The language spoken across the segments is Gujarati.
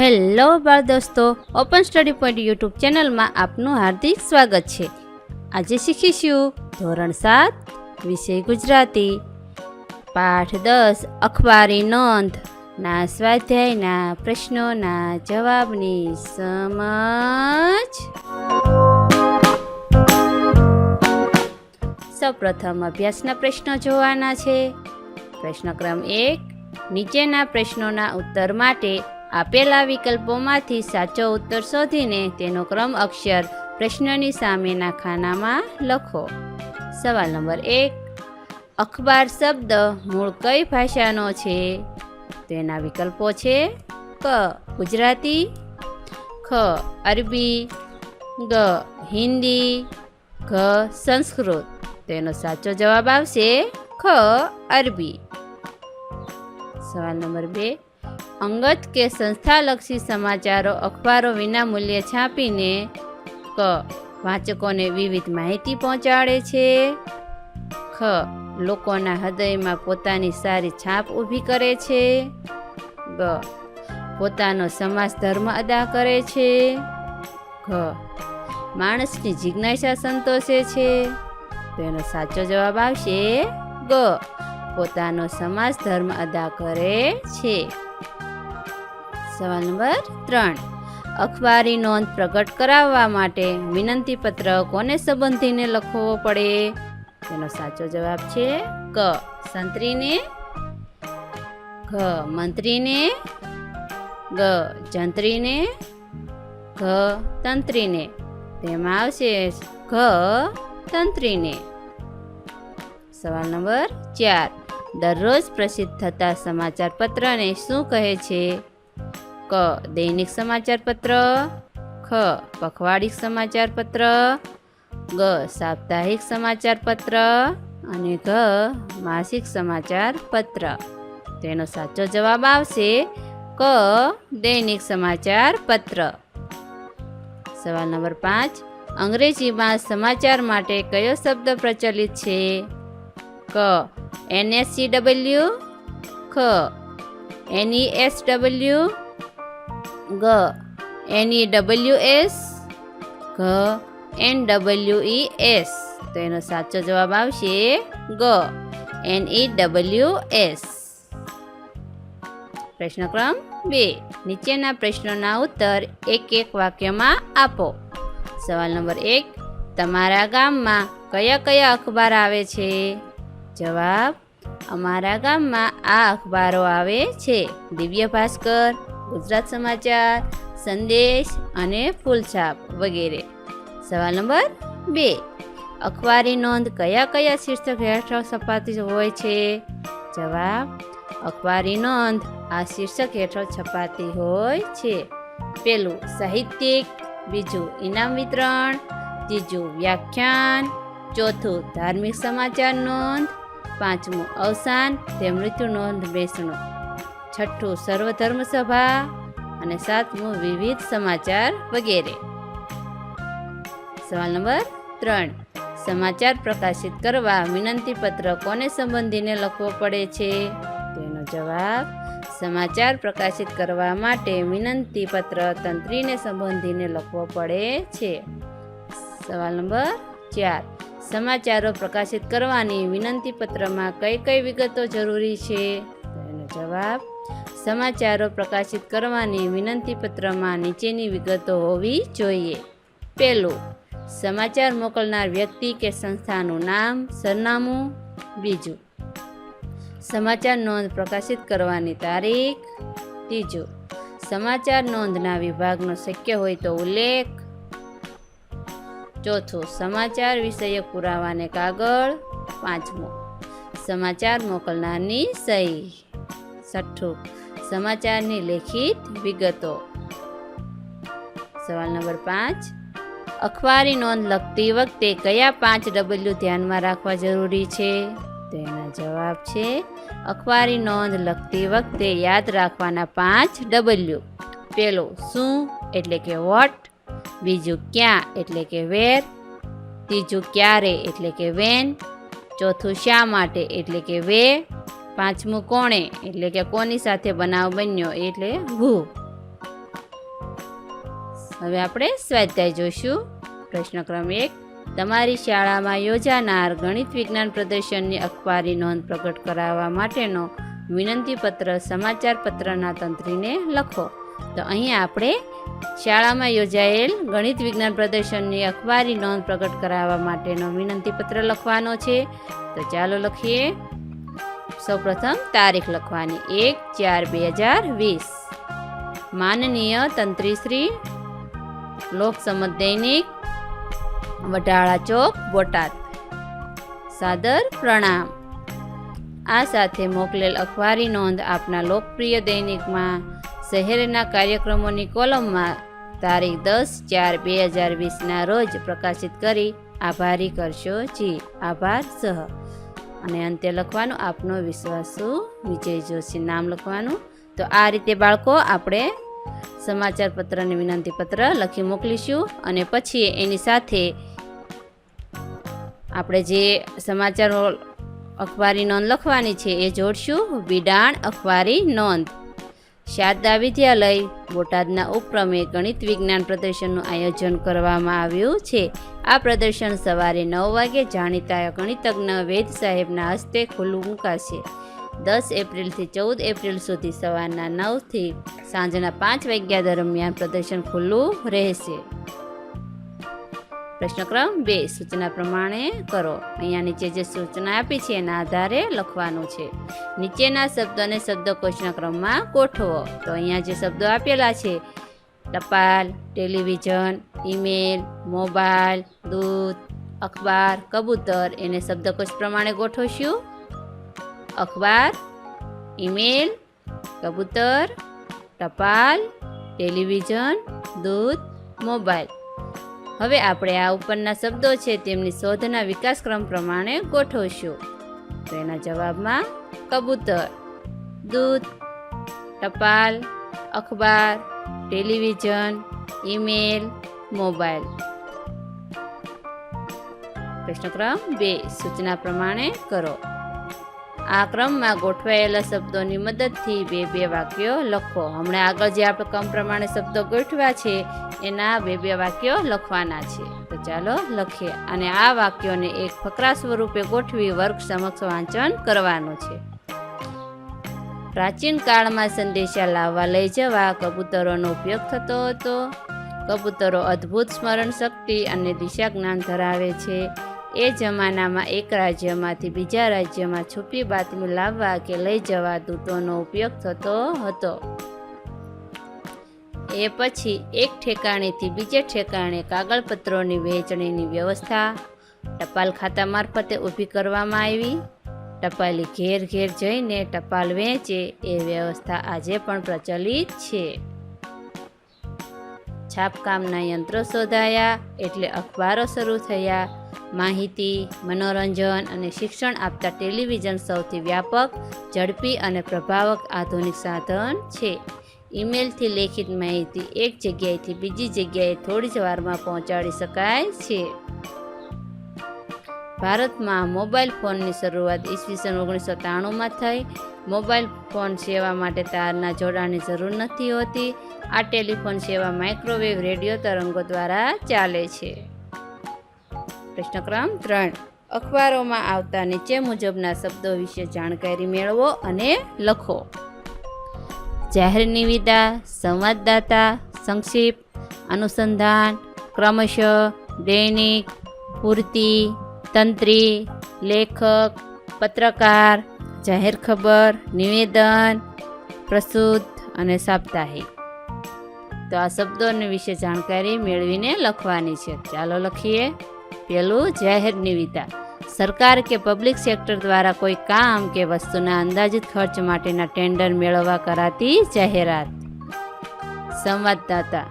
હેલો બાળ દોસ્તો ઓપન સ્ટડી પોઈન્ટ યુટ્યુબ ચેનલમાં આપનું હાર્દિક સ્વાગત છે. આજે શીખીશું ધોરણ સાત, વિષય ગુજરાતી. પાઠ દસ, અખબારી નોંધ. ના સ્વાધ્યાયના પ્રશ્નોના જવાબની સમજ. સૌપ્રથમ અભ્યાસના પ્રશ્નો જોવાના છે. પ્રશ્ન ક્રમ એક, નીચેના પ્રશ્નોના ઉત્તર માટે આપેલા વિકલ્પોમાંથી સાચો ઉત્તર શોધીને તેનો ક્રમ અક્ષર પ્રશ્નની સામેના ખાનામાં લખો. સવાલ નંબર એક, અખબાર શબ્દ મૂળ કઈ ભાષાનો છે? તેના વિકલ્પો છે ક, ગુજરાતી, ખ, અરબી, ગ, હિન્દી, ઘ, સંસ્કૃત. તેનો સાચો જવાબ આવશે ખ, અરબી. સવાલ નંબર બે અંગત કે સંસ્થાલક્ષી સમાચારો અખબારો વિના મૂલ્યે છાપીને ક વાચકોને વિવિધ માહિતી પહોંચાડે છે. ખ લોકોના હૃદયમાં પોતાની સારી છાપ ઊભી કરે છે. ગ પોતાનો સમાજ ધર્મ અદા કરે છે. ઘ માણસની જિજ્ઞાસા સંતોષે છે. તેનો સાચો જવાબ આવશે ગ. પોતાનો સમાજ ધર્મ અદા કરે છે. સવાલ નંબર ત્રણ. અખબારી નોંધ પ્રગટ કરાવવા માટે વિનંતી પત્ર કોને સંબંધીને લખવો પડે? તેનો સાચો જવાબ છે ક. સંત્રીને? ઘ. મંત્રીને? ગ. જંત્રીને? ઘ. તંત્રીને? તેમાં આવશે ઘ. તંત્રીને. સવાલ નંબર ચાર. દરરોજ પ્રસિદ્ધ થતા સમાચાર પત્રને શું કહે છે? ક. દૈનિક સમાચાર પત્ર ખ. પખવાડિક સમાચાર પત્ર ગ. સાપ્તાહિક સમાચાર પત્ર અને ઘ. માસિક સમાચાર પત્ર તેનો સાચો જવાબ આવશે ક. દૈનિક સમાચાર પત્ર સવાલ નંબર પાંચ. અંગ્રેજીમાં સમાચાર માટે કયો શબ્દ પ્રચલિત છે? ક. એનએસસીડબલ્યુ ખ. એનઈએસડબલ્યુ ગ. એનઈ ડબલ્યુ એસ ઘ એન ડબલ્યુ ઈ એસ તો એનો સાચો જવાબ આવશે ગ. એન ઈ ડબલ્યુ એસ પ્રશ્ન ક્રમ બે. નીચેના પ્રશ્નોના ઉત્તર એક એક વાક્યમાં આપો. સવાલ નંબર એક. તમારા ગામમાં કયા કયા અખબાર આવે છે? જવાબ. અમારા ગામમાં આ અખબારો આવે છે. દિવ્ય ભાસ્કર. ગુજરાત સમાચાર, સંદેશ અને ફૂલછાપ વગેરે. સવાલ નંબર બે. અખબારી નોંધ કયા કયા શીર્ષક હેઠળ છપાતી હોય છે? જવાબ, અખબારી નોંધ આ શીર્ષક હેઠળ છપાતી હોય છે. પેલું, સાહિત્યિક, બીજું, ઇનામ વિતરણ, ત્રીજું, વ્યાખ્યાન, ચોથું, ધાર્મિક સમાચાર નોંધ, પાંચમું, અવસાન તે મૃત્યુ નોંધ બેસણું. છઠ્ઠું સર્વધર્મ સભા અને સાતમું વિવિધ સમાચાર વગેરે. સવાલ નંબર ત્રણ. સમાચાર પ્રકાશિત કરવા વિનંતી પત્ર કોને સંબંધીને લખવો પડે છે? તેનો જવાબ, સમાચાર પ્રકાશિત કરવા માટે વિનંતી પત્ર તંત્રીને સંબંધીને લખવો પડે છે. સવાલ નંબર ચાર. સમાચારો પ્રકાશિત કરવાની વિનંતી પત્રમાં કઈ કઈ વિગતો જરૂરી છે? જવાબ. સમાચારો પ્રકાશિત કરવાની વિનંતી પત્રમાં નીચેની વિગતો હોવી જોઈએ. પહેલું, સમાચાર મોકલનાર વ્યક્તિ કે સંસ્થાનું નામ, સરનામું, બીજું, સમાચાર નોંધ પ્રકાશિત કરવાની તારીખ, ત્રીજું, સમાચાર નોંધના વિભાગનો શક્ય હોય તો ઉલ્લેખ, ચોથું, સમાચાર વિષયક પુરાવાને કાગળ, પાંચમું, સમાચાર મોકલનારની સહી. છઠ્ઠું. સમાચારની લેખિત વિગતો. સવાલ નંબર પાંચ. અખબારી નોંધ લખતી વખતે કયા પાંચ ડબલ્યુ ધ્યાનમાં રાખવા જરૂરી છે? તેના જવાબ છે, અખબારી નોંધ લખતી વખતે યાદ રાખવાના પાંચ ડબલ્યુ પેલો શું એટલે કે વોટ બીજું ક્યાં એટલે કે વેર ત્રીજું ક્યારે એટલે કે વેન ચોથું શા માટે એટલે કે વે પાંચમું કોણે? એટલે કે કોની સાથે બનાવ બન્યો? એટલે હુ હવે આપણે સ્વાધ્યાય જોઈશું. પ્રશ્ન ક્રમ એક. તમારી શાળામાં યોજાનાર ગણિત વિજ્ઞાન પ્રદર્શનની અખબારી નોંધ પ્રગટ કરાવવા માટેનો વિનંતી પત્ર સમાચાર પત્રના તંત્રીને લખો. તો અહીંયા આપણે શાળામાં યોજાયેલ ગણિત વિજ્ઞાન પ્રદર્શનની અખબારી નોંધ પ્રગટ કરાવવા માટેનો વિનંતી પત્ર લખવાનો છે. તો ચાલો લખીએ. સૌપ્રથમ તારીખ લખવાની એક ચાર બે હજાર વીસ. માનનીય તંત્રીશ્રી લોકસમત દૈનિક વટાળા ચોક, બોટાદ. સાદર પ્રણામ. આ સાથે મોકલેલ અખબારી નોંધ આપના લોકપ્રિય દૈનિકમાં શહેરના કાર્યક્રમોની કોલમમાં તારીખ દસ ચાર બે હજાર વીસના રોજ પ્રકાશિત કરી આભારી કરશો જી. આભાર, સહ. અને અંતે લખવાનું આપનો વિશ્વાસુ, વિજય જોશી નામ લખવાનું. તો આ રીતે બાળકો આપણે સમાચાર પત્રને વિનંતી પત્ર લખી મોકલીશું અને પછી એની સાથે આપણે જે સમાચાર અખબારી નોંધ લખવાની છે એ જોડશું. વિડાણ અખબારી નોંધ. શારદા વિદ્યાલય, બોટાદના ઉપક્રમે ગણિત વિજ્ઞાન પ્રદર્શનનું આયોજન કરવામાં આવ્યું છે. આ પ્રદર્શન સવારે નવ વાગે જાણીતા ગણિતજ્ઞ વેદ સાહેબના હસ્તે ખુલ્લું મુકાશે. દસ એપ્રિલથી ચૌદ એપ્રિલ સુધી સવારના નવથી સાંજના પાંચ વાગ્યા દરમિયાન પ્રદર્શન ખુલ્લું રહેશે. પ્રશ્નક્રમ બે. સૂચના પ્રમાણે કરો. અહીંયા નીચે જે સૂચના આપી છે, એના આધારે લખવાનું છે. નીચેના શબ્દોને શબ્દકોશના ક્રમમાં ગોઠવો. તો અહીંયા જે શબ્દો આપેલા છે, ટપાલ, ટેલિવિઝન, ઈમેલ, મોબાઈલ દૂધ અખબાર, કબૂતર, એને શબ્દકોશ પ્રમાણે ગોઠવશું. અખબાર, ઈમેલ, કબૂતર, ટપાલ, ટેલિવિઝન દૂધ મોબાઈલ. હવે આપણે આ ઉપરના શબ્દો છે તેમની શોધના વિકાસક્રમ પ્રમાણે ગોઠવશું. તો એના જવાબમાં કબૂતર, દૂધ, ટપાલ, અખબાર, ટેલિવિઝન, ઈમેલ, મોબાઈલ. પ્રશ્નક્રમ બે, સૂચના પ્રમાણે કરો. આ ક્રમમાં ગોઠવાયેલા શબ્દોની મદદથી બે બે વાક્યો લખો. હમણાં આગળ જે આપણે ક્રમ પ્રમાણે શબ્દો ગોઠવ્યા છે, એના બે બે વાક્યો લખવાના છે. તો ચાલો લખીએ. અને આ વાક્યોને એક ફકરા સ્વરૂપે ગોઠવી વર્ગ સમક્ષ વાંચન કરવાનું છે. પ્રાચીન કાળમાં સંદેશા લાવવા લઈ જવા કબૂતરોનો ઉપયોગ થતો હતો. કબૂતરો અદ્ભુત સ્મરણ શક્તિ અને દિશા જ્ઞાન ધરાવે છે. એ જમાનામાં એક રાજ્યમાંથી બીજા રાજ્યમાં છુપી બાતમી લાવવા કે લઈ જવા દૂતોનો ઉપયોગ થતો હતો. એ પછી એક ઠેકાણેથી બીજે ઠેકાણે કાગળપત્રોની વહેંચણીની વ્યવસ્થા ટપાલ ખાતા મારફતે ઊભી કરવામાં આવી. ટપાલી ઘેર ઘેર જઈને ટપાલ વહેંચે એ વ્યવસ્થા આજે પણ પ્રચલિત છે. છાપકામના યંત્રો શોધાયા એટલે અખબારો શરૂ થયા. માહિતી, મનોરંજન અને શિક્ષણ આપતા ટેલિવિઝન સૌથી વ્યાપક, ઝડપી અને પ્રભાવક આધુનિક સાધન છે. ઈમેલથી લેખિત માહિતી એક જગ્યાએથી બીજી જગ્યાએ થોડી જ વારમાં પહોંચાડી શકાય છે. ભારતમાં મોબાઈલ ફોનની શરૂઆત ઈસવીસન ઓગણીસો ત્રાણુંમાં થઈ. મોબાઈલ ફોન સેવા માટે તારના જોડાણની જરૂર નથી હોતી. આ ટેલિફોન સેવા માઇક્રોવેવ, રેડિયો તરંગો દ્વારા ચાલે છે. પ્રશ્નક્રમ ત્રણ. અખબારોમાં આવતા નીચે મુજબના શબ્દો વિશે જાણકારી મેળવો અને લખો. જાહેર નિવેદા સંવાદદાતા, સંક્ષિપ્ત, અનુસંધાન, ક્રમશઃ, દૈનિક, પૂર્તિ, તંત્રી, લેખક, પત્રકાર, જાહેર ખબર, નિવેદન પ્રસૂત અને સાપ્તાહિક. તો આ શબ્દોને વિશે જાણકારી મેળવીને લખવાની છે. ચાલો લખીએ. પેલું જાહેર નિવિદા સરકાર કે પબ્લિક સેક્ટર દ્વારા કોઈ કામ કે વસ્તુના અંદાજિત ખર્ચ માટેના ટેન્ડર મેળવવા કરાતી જાહેરાત. સંવાદદાતા.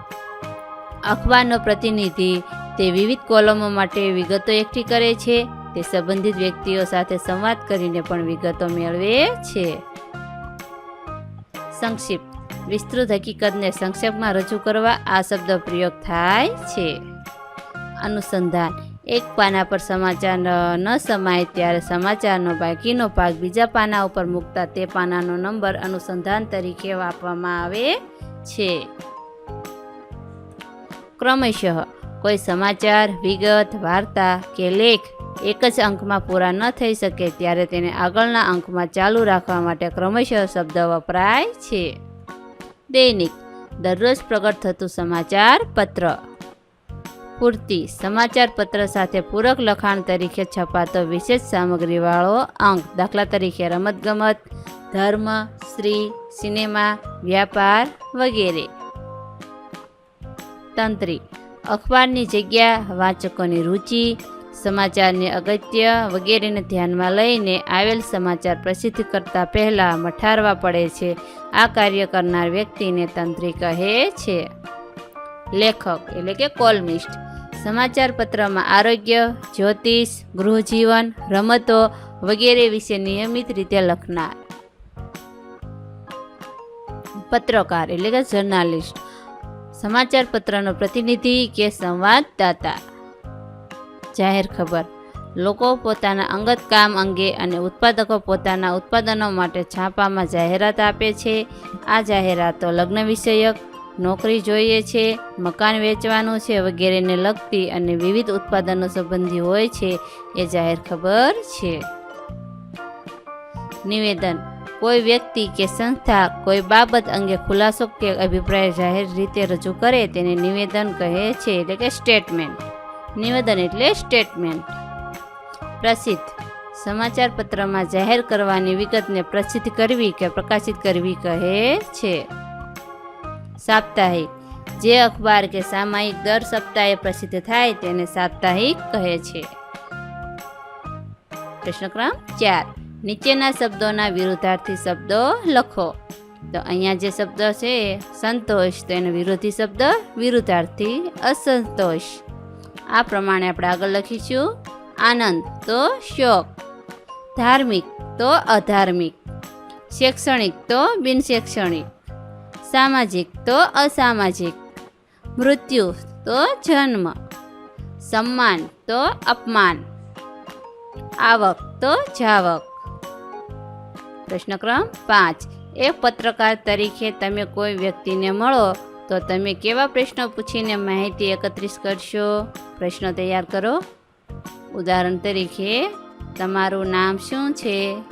અખબારનો પ્રતિનિધિ તે વિવિધ કોલમો માટે વિગતો એકઠી કરે છે. તે સંબંધિત વ્યક્તિઓ સાથે સંવાદ કરીને પણ વિગતો મેળવે છે. સંક્ષિપ્ત. વિસ્તૃત હકીકતને સંક્ષેપમાં રજૂ કરવા આ શબ્દ પ્રયોગ થાય છે. અનુસંધાન. એક પાના પર સમાચાર ન સમાય ત્યારે સમાચારનો બાકીનો ભાગ બીજા પાના ઉપર મૂકતા તે પાનાનો નંબર અનુસંધાન તરીકે આપવામાં આવે છે. ક્રમશઃ, કોઈ સમાચાર, વિગત, વાર્તા કે લેખ એક જ અંકમાં પૂરા ન થઈ શકે ત્યારે તેને આગળના અંકમાં ચાલુ રાખવા માટે ક્રમશઃ શબ્દ વપરાય છે. દૈનિક, દરરોજ પ્રગટ થતું સમાચાર પત્ર. પૂર્તિ સમાચાર પત્ર સાથે પૂરક લખાણ તરીકે છપાતો વિશેષ સામગ્રીવાળો અંક. દાખલા તરીકે રમતગમત, ધર્મ, સ્ત્રી, સિનેમા, વ્યાપાર વગેરે. તંત્રી. અખબારની જગ્યા, વાંચકોની રુચિ, સમાચારની અગત્ય વગેરેને ધ્યાનમાં લઈને આવેલ સમાચાર પ્રસિદ્ધ કરતા પહેલાં મઠારવા પડે છે. આ કાર્ય કરનાર વ્યક્તિને તંત્રી કહે છે. લેખક એટલે કે કોલમિસ્ટ. સમાચાર પત્રમાં આરોગ્ય, જ્યોતિષ, ગૃહજીવન, રમતો વગેરે વિશે નિયમિત રીતે લખનાર. પત્રકાર એટલે કે જર્નાલિસ્ટ સમાચાર પત્રનો પ્રતિનિધિ કે સંવાદદાતા. જાહેર ખબર. લોકો પોતાના અંગત કામ અંગે અને ઉત્પાદકો પોતાના ઉત્પાદનો માટે છાપામાં જાહેરાત આપે છે. આ જાહેરાતો લગ્ન વિષયક નોકરી જોઈએ છે, મકાન વેચવાનું છે વગેરેને લગતી અને વિવિધ ઉત્પાદનો સંબંધી હોય છે એ જાહેર ખબર છે. નિવેદન, કોઈ વ્યક્તિ કે સંસ્થા કોઈ બાબત અંગે ખુલાસો કે અભિપ્રાય જાહેર રીતે રજૂ કરે તેને નિવેદન કહે છે એટલે કે સ્ટેટમેન્ટ નિવેદન એટલે સ્ટેટમેન્ટ પ્રસિદ્ધ. સમાચાર પત્રમાં જાહેર કરવાની વિગતને પ્રસિદ્ધ કરવી કે પ્રકાશિત કરવી કહે છે. સાપ્તાહિક. જે અખબાર કે સામાયિક દર સપ્તાહે પ્રસિદ્ધ થાય તેને સાપ્તાહિક કહે છે. પ્રશ્નક્રમ ચાર. નીચેના શબ્દોના વિરુદ્ધાર્થી શબ્દો લખો. તો અહીંયા જે શબ્દ છે, સંતોષ, તો એનો વિરોધી શબ્દ વિરુદ્ધાર્થી અસંતોષ. આ પ્રમાણે આપણે આગળ લખીશું. આનંદ, તો શોક. ધાર્મિક, તો અધાર્મિક. શૈક્ષણિક, તો બિનશૈક્ષણિક. સામાજિક તો અસામાજિક. મૃત્યુ તો જન્મ. સન્માન તો અપમાન. આવક તો જાવક. પ્રશ્ન ક્રમ પાંચ. એક પત્રકાર તરીકે તમે કોઈ વ્યક્તિને મળો, તો તમે કેવા પ્રશ્નો પૂછીને માહિતી એકત્રિત કરશો? પ્રશ્ન તૈયાર કરો. ઉદાહરણ તરીકે, તમારું નામ શું છે?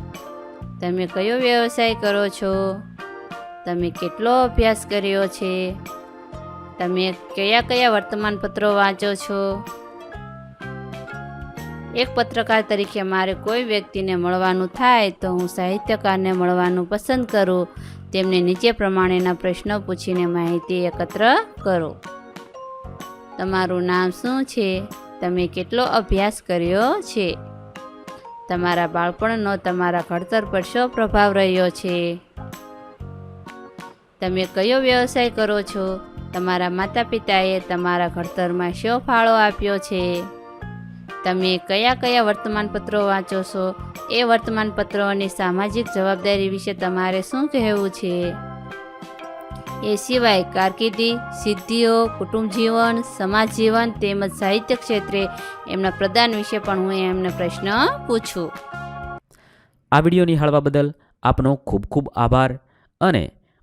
તમે કયો વ્યવસાય કરો છો? તમે કેટલો અભ્યાસ કર્યો છે? તમે કયા કયા વર્તમાનપત્રો વાંચો છો? એક પત્રકાર તરીકે મારે કોઈ વ્યક્તિને મળવાનું થાય તો હું સાહિત્યકારને મળવાનું પસંદ કરું. તેમને નીચે પ્રમાણેના પ્રશ્નો પૂછીને માહિતી એકત્ર કરો. તમારું નામ શું છે? તમે કેટલો અભ્યાસ કર્યો છે? તમારા બાળપણનો તમારા ઘડતર પર શો પ્રભાવ રહ્યો છે? તમે કયો વ્યવસાય કરો છો? તમારા માતા પિતાએ તમારા ઘડતરમાં શો ફાળો આપ્યો છે? તમે કયા કયા વર્તમાનપત્રો વાંચો છો? એ વર્તમાનપત્રોની સામાજિક જવાબદારી વિશે તમારે શું કહેવું છે? એ સિવાય કારકિર્દી, સિદ્ધિઓ કુટુંબ જીવન સમાજ જીવન તેમજ સાહિત્ય ક્ષેત્રે એમના પ્રદાન વિશે પણ હું એમને પ્રશ્ન પૂછું. આ વીડિયો નિહાળવા બદલ આપનો ખૂબ ખૂબ આભાર અને